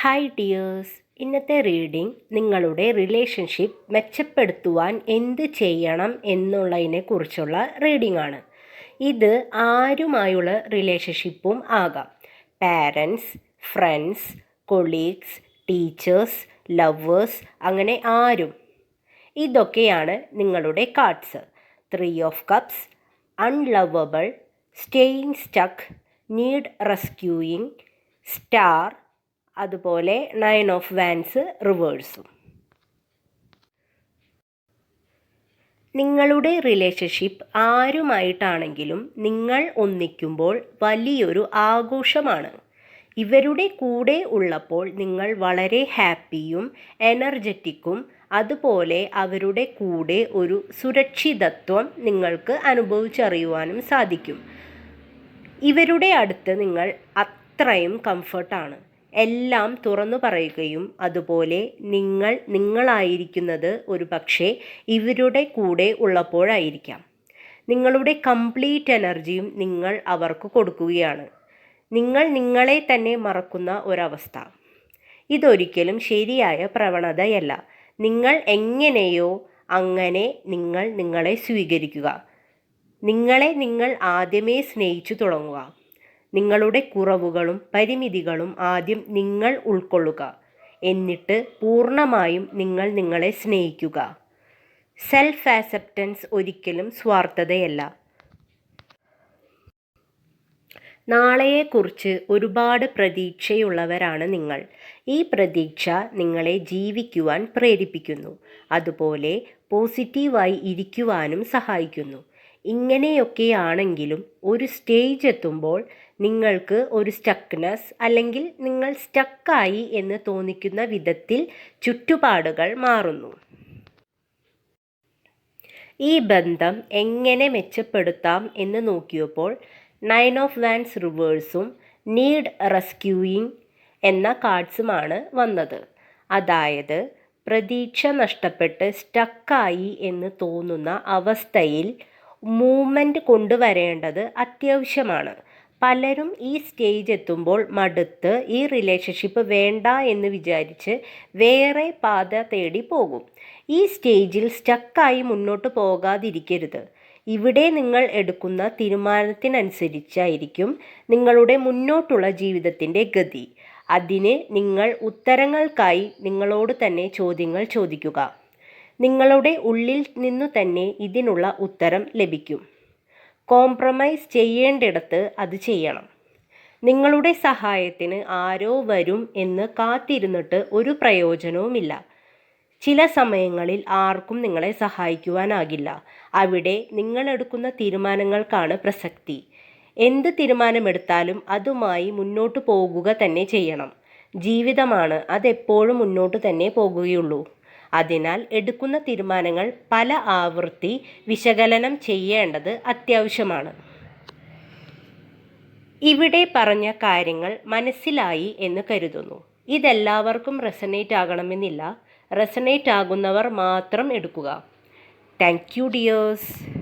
Hi dears ഇന്നത്തെ reading നിങ്ങളുടെ relationship മെച്ചപ്പെടുത്തുവാൻ എന്ത് ചെയ്യണം എന്നുള്ളതിനെ കുറിച്ചുള്ള റീഡിംഗ് ആണ്. ഇത് ആരുമായുള്ള റിലേഷൻഷിപ്പും ആകാം. Parents friends colleagues teachers lovers അങ്ങനെ ആരും. ഇതൊക്കെയാണ് നിങ്ങളുടെ cards three of cups unlovable staying stuck need rescuing star അതുപോലെ നയൻ ഓഫ് വാൻസ് റിവേഴ്സും നിങ്ങളുടെ റിലേഷൻഷിപ്പ് ആരുമായിട്ടാണെങ്കിലും നിങ്ങൾ ഒന്നിക്കുമ്പോൾ വലിയൊരു ആഘോഷമാണ്. ഇവരുടെ കൂടെ ഉള്ളപ്പോൾ നിങ്ങൾ വളരെ ഹാപ്പിയും എനർജറ്റിക്കും അതുപോലെ അവരുടെ കൂടെ ഒരു സുരക്ഷിതത്വം നിങ്ങൾക്ക് അനുഭവിച്ചറിയുവാനും സാധിക്കും. ഇവരുടെ അടുത്ത് നിങ്ങൾ അത്രയും കംഫർട്ടാണ് എല്ലാം തുറന്നു പറയുകയും അതുപോലെ നിങ്ങൾ നിങ്ങളായിരിക്കുന്നത് ഒരു പക്ഷേ ഇവരുടെ കൂടെ ഉള്ളപ്പോഴായിരിക്കാം. നിങ്ങളുടെ കംപ്ലീറ്റ് എനർജിയും നിങ്ങൾ അവർക്ക് കൊടുക്കുകയാണ്. നിങ്ങൾ നിങ്ങളെ തന്നെ മറക്കുന്ന ഒരവസ്ഥ. ഇതൊരിക്കലും ശരിയായ പ്രവണതയല്ല. നിങ്ങൾ എങ്ങനെയോ അങ്ങനെ നിങ്ങൾ നിങ്ങളെ സ്വീകരിക്കുക. നിങ്ങളെ നിങ്ങൾ ആദ്യമേ സ്നേഹിച്ചു തുടങ്ങുക. നിങ്ങളുടെ കുറവുകളും പരിമിതികളും ആദ്യം നിങ്ങൾ ഉൾക്കൊള്ളുക. എന്നിട്ട് പൂർണമായും നിങ്ങൾ നിങ്ങളെ സ്നേഹിക്കുക. സെൽഫ് ആക്സെപ്റ്റൻസ് ഒരിക്കലും സ്വാർത്ഥതയല്ല. നാളെയെക്കുറിച്ച് ഒരുപാട് പ്രതീക്ഷയുള്ളവരാണ് നിങ്ങൾ. ഈ പ്രതീക്ഷ നിങ്ങളെ ജീവിക്കുവാൻ പ്രേരിപ്പിക്കുന്നു. അതുപോലെ പോസിറ്റീവായി ഇരിക്കുവാനും സഹായിക്കുന്നു. ഇങ്ങനെയൊക്കെയാണെങ്കിലും ഒരു സ്റ്റേജ് എത്തുമ്പോൾ നിങ്ങൾക്ക് ഒരു സ്റ്റക്ക്നെസ് അല്ലെങ്കിൽ നിങ്ങൾ സ്റ്റക്കായി എന്ന് തോന്നിക്കുന്ന വിധത്തിൽ ചുറ്റുപാടുകൾ മാറുന്നു. ഈ ബന്ധം എങ്ങനെ മെച്ചപ്പെടുത്താം എന്ന് നോക്കിയപ്പോൾ നയൻ ഓഫ് വാൻസ് റിവേഴ്സും നീഡ് റെസ്ക്യൂയിങ് എന്ന കാർഡ്സുമാണ് വന്നത്. അതായത് പ്രതീക്ഷ നഷ്ടപ്പെട്ട് സ്റ്റക്കായി എന്ന് തോന്നുന്ന അവസ്ഥയിൽ മൂവ്മെന്റ് കൊണ്ടുവരേണ്ടത് അത്യാവശ്യമാണ്. പലരും ഈ സ്റ്റേജ് എത്തുമ്പോൾ മടുത്ത് ഈ റിലേഷൻഷിപ്പ് വേണ്ട എന്ന് വിചാരിച്ച് വേറെ പാത തേടി പോകും. ഈ സ്റ്റേജിൽ സ്റ്റക്കായി മുന്നോട്ട് പോകാതിരിക്കരുത്. ഇവിടെ നിങ്ങൾ എടുക്കുന്ന തീരുമാനത്തിനനുസരിച്ചായിരിക്കും നിങ്ങളുടെ മുന്നോട്ടുള്ള ജീവിതത്തിന്റെ ഗതി. അതിന് നിങ്ങൾ ഉത്തരങ്ങൾക്കായി നിങ്ങളോട് തന്നെ ചോദ്യങ്ങൾ ചോദിക്കുക. നിങ്ങളുടെ ഉള്ളിൽ നിന്നു തന്നെ ഇതിനുള്ള ഉത്തരം ലഭിക്കും. കോംപ്രമൈസ് ചെയ്യേണ്ടിടത്ത് അത് ചെയ്യണം. നിങ്ങളുടെ സഹായത്തിന് ആരോ വരും എന്ന് കാത്തിരുന്നിട്ട് ഒരു പ്രയോജനവുമില്ല. ചില സമയങ്ങളിൽ ആർക്കും നിങ്ങളെ സഹായിക്കുവാനാകില്ല. അവിടെ നിങ്ങളെടുക്കുന്ന തീരുമാനങ്ങൾക്കാണ് പ്രസക്തി. എന്ത് തീരുമാനമെടുത്താലും അതുമായി മുന്നോട്ട് പോകുക തന്നെ ചെയ്യണം. ജീവിതമാണ് അതെപ്പോഴും മുന്നോട്ട് തന്നെ പോകുകയുള്ളൂ. അതിനാൽ എടുക്കുന്ന തീരുമാനങ്ങൾ പല ആവൃത്തി വിശകലനം ചെയ്യേണ്ടത് അത്യാവശ്യമാണ്. ഇവിടെ പറഞ്ഞ കാര്യങ്ങൾ മനസ്സിലായി എന്ന് കരുതുന്നു. ഇതെല്ലാവർക്കും റെസനേറ്റ് ആകണമെന്നില്ല. റെസനേറ്റ് ആകുന്നവർ മാത്രം എടുക്കുക. Thank you dears.